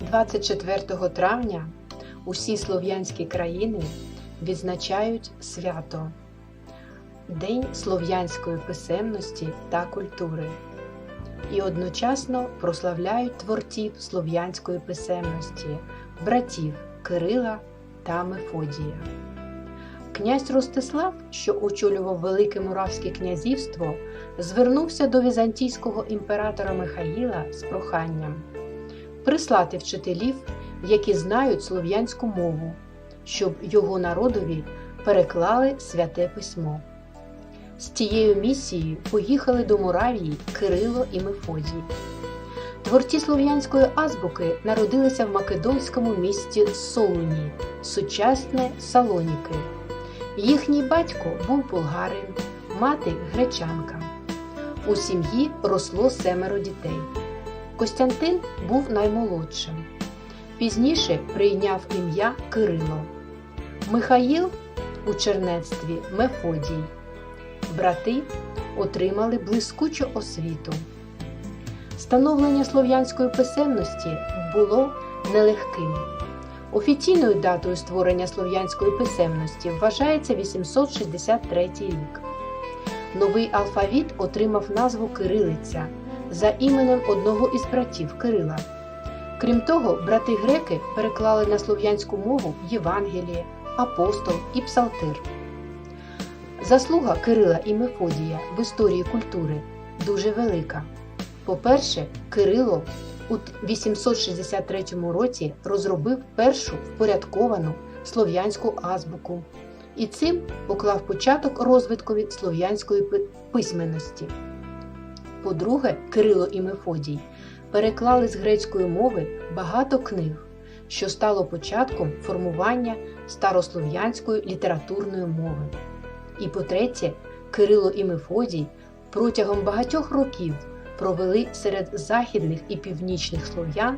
24 травня усі слов'янські країни відзначають свято День слов'янської писемності та культури і одночасно прославляють творців слов'янської писемності, братів Кирила та Мефодія. Князь Ростислав, що очолював Велике Муравське князівство, звернувся до візантійського імператора Михаїла з проханням прислати вчителів, які знають слов'янську мову, щоб його народові переклали святе письмо. З цією місією поїхали до Муравії Кирило і Мефодій. Творці слов'янської азбуки народилися в македонському місті Солуні, сучасне Салоніки. Їхній батько був болгарин, мати гречанка. У сім'ї росло семеро дітей. Костянтин був наймолодшим. Пізніше прийняв ім'я Кирило. Михаїл у чернецтві Мефодій. Брати отримали блискучу освіту. Становлення слов'янської писемності було нелегким. Офіційною датою створення слов'янської писемності вважається 863 рік. Новий алфавіт отримав назву Кирилиця за іменем одного із братів Кирила. Крім того, брати греки переклали на слов'янську мову Євангеліє, апостол і псалтир. Заслуга Кирила і Мефодія в історії культури дуже велика. По-перше, Кирило у 863 році розробив першу впорядковану слов'янську азбуку і цим поклав початок розвиткові слов'янської письменності. По-друге, Кирило і Мефодій переклали з грецької мови багато книг, що стало початком формування старослов'янської літературної мови. І по-третє, Кирило і Мефодій протягом багатьох років провели серед західних і північних слов'ян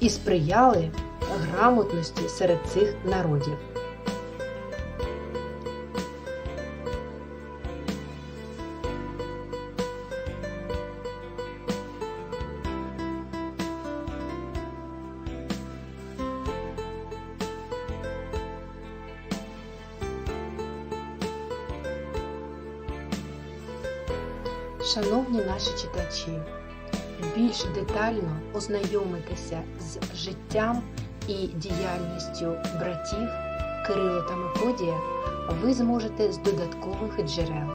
і сприяли грамотності серед цих народів. Шановні наші читачі, більш детально ознайомитися з життям і діяльністю братів Кирило та Мефодія ви зможете з додаткових джерел.